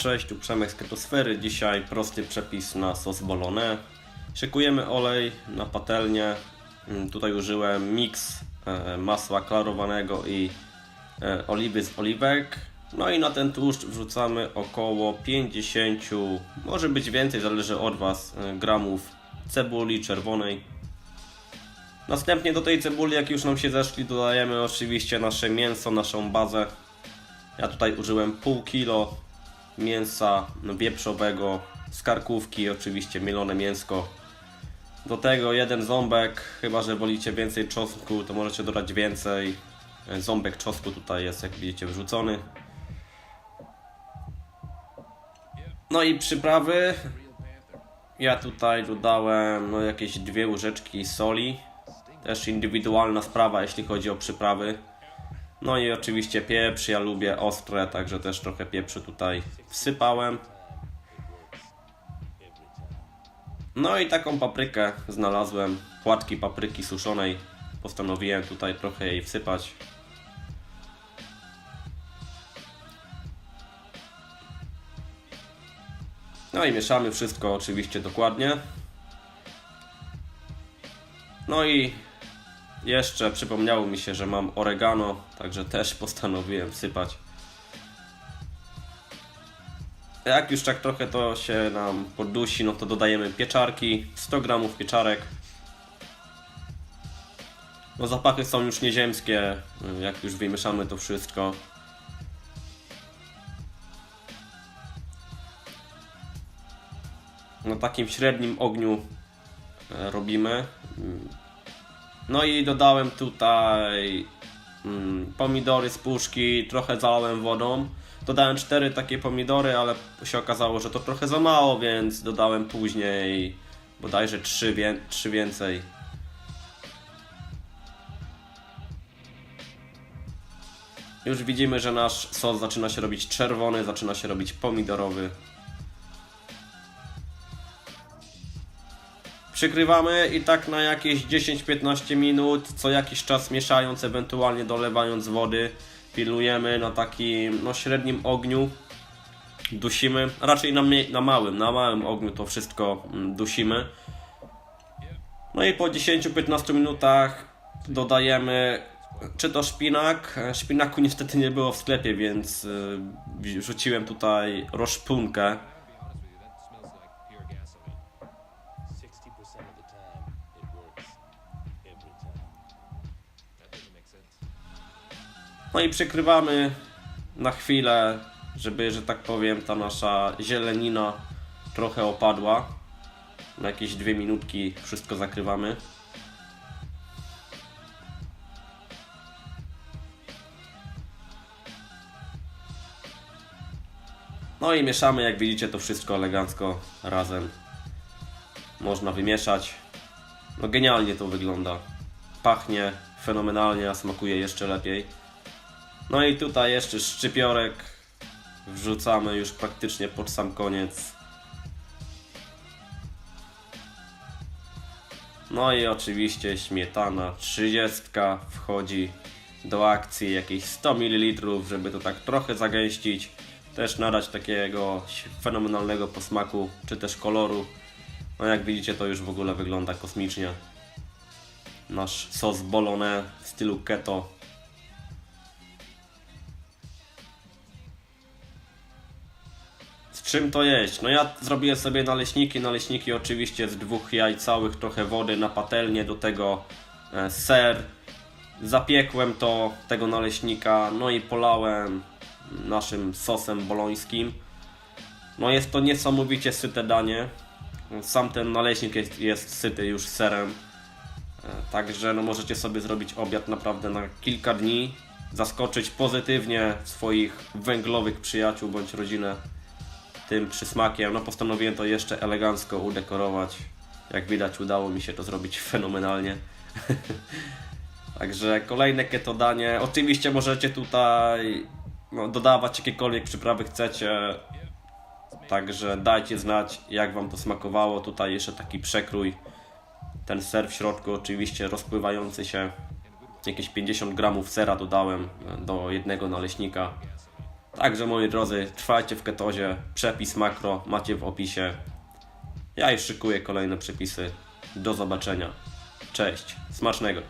Cześć, tu Przemek z Ketosfery. Dzisiaj prosty przepis na sos bolognese. Szykujemy olej na patelnię. Mm, Tutaj użyłem miks e, masła klarowanego i e, oliwy z oliwek. No i na ten tłuszcz wrzucamy około 50, może być więcej, zależy od Was, e, gramów cebuli czerwonej. Następnie do tej cebuli, jak już nam się zeszli, dodajemy oczywiście nasze mięso, naszą bazę. Ja tutaj użyłem pół kilo mięsa wieprzowego, z karkówki, oczywiście mielone mięsko. Do tego jeden ząbek, chyba że wolicie więcej czosnku, to możecie dodać więcej. Ząbek czosnku tutaj jest, jak widzicie, wrzucony. No i przyprawy. Ja tutaj dodałem no, jakieś dwie łyżeczki soli. Też indywidualna sprawa, jeśli chodzi o przyprawy. No i oczywiście pieprz, ja lubię ostre, także też trochę pieprzu tutaj wsypałem. No i taką paprykę znalazłem, płatki papryki suszonej. Postanowiłem tutaj trochę jej wsypać. No i mieszamy wszystko oczywiście dokładnie. No i jeszcze przypomniało mi się, że mam oregano, także też postanowiłem wsypać. Jak już tak trochę to się nam podusi, no to dodajemy pieczarki, 100 gramów pieczarek. No zapachy są już nieziemskie, jak już wymieszamy to wszystko. Na takim średnim ogniu e, robimy. No i dodałem tutaj mm, pomidory z puszki, trochę zalałem wodą. Dodałem cztery takie pomidory, ale się okazało, że to trochę za mało, więc dodałem później bodajże trzy, wię trzy więcej. Już widzimy, że nasz sos zaczyna się robić czerwony, zaczyna się robić pomidorowy. Przykrywamy i tak na jakieś 10-15 minut, co jakiś czas mieszając, ewentualnie dolewając wody, pilnujemy na takim no, średnim ogniu. Dusimy, raczej na, na małym, na małym ogniu to wszystko mm, dusimy. No i po 10-15 minutach dodajemy czy to szpinak. Szpinaku niestety nie było w sklepie, więc y, wrzuciłem tutaj roszpunkę. No i przykrywamy na chwilę, żeby, że tak powiem, ta nasza zielenina trochę opadła. Na jakieś dwie minutki wszystko zakrywamy. No i mieszamy, jak widzicie, to wszystko elegancko razem. Można wymieszać. No genialnie to wygląda. Pachnie fenomenalnie, a smakuje jeszcze lepiej. No i tutaj jeszcze szczypiorek wrzucamy już praktycznie pod sam koniec. No i oczywiście śmietana 30 wchodzi do akcji, jakieś 100 ml, żeby to tak trochę zagęścić, też nadać takiego fenomenalnego posmaku, czy też koloru. No jak widzicie to już w ogóle wygląda kosmicznie. Nasz sos bolognese w stylu keto czym to jeść? No ja zrobiłem sobie naleśniki, naleśniki oczywiście z dwóch jaj całych, trochę wody na patelnię, do tego e, ser. Zapiekłem to, tego naleśnika, no i polałem naszym sosem bolońskim. No jest to niesamowicie syte danie. Sam ten naleśnik jest, jest syty już serem. E, Także no możecie sobie zrobić obiad naprawdę na kilka dni. Zaskoczyć pozytywnie swoich węglowych przyjaciół bądź rodzinę tym przysmakiem. No postanowiłem to jeszcze elegancko udekorować. Jak widać udało mi się to zrobić fenomenalnie. Także kolejne keto danie. Oczywiście możecie tutaj no, dodawać jakiekolwiek przyprawy chcecie. Także dajcie znać jak Wam to smakowało. Tutaj jeszcze taki przekrój. Ten ser w środku oczywiście rozpływający się. Jakieś 50 gramów sera dodałem do jednego naleśnika. Także moi drodzy, trwajcie w ketozie. Przepis makro macie w opisie. Ja już szykuję kolejne przepisy. Do zobaczenia. Cześć. Smacznego.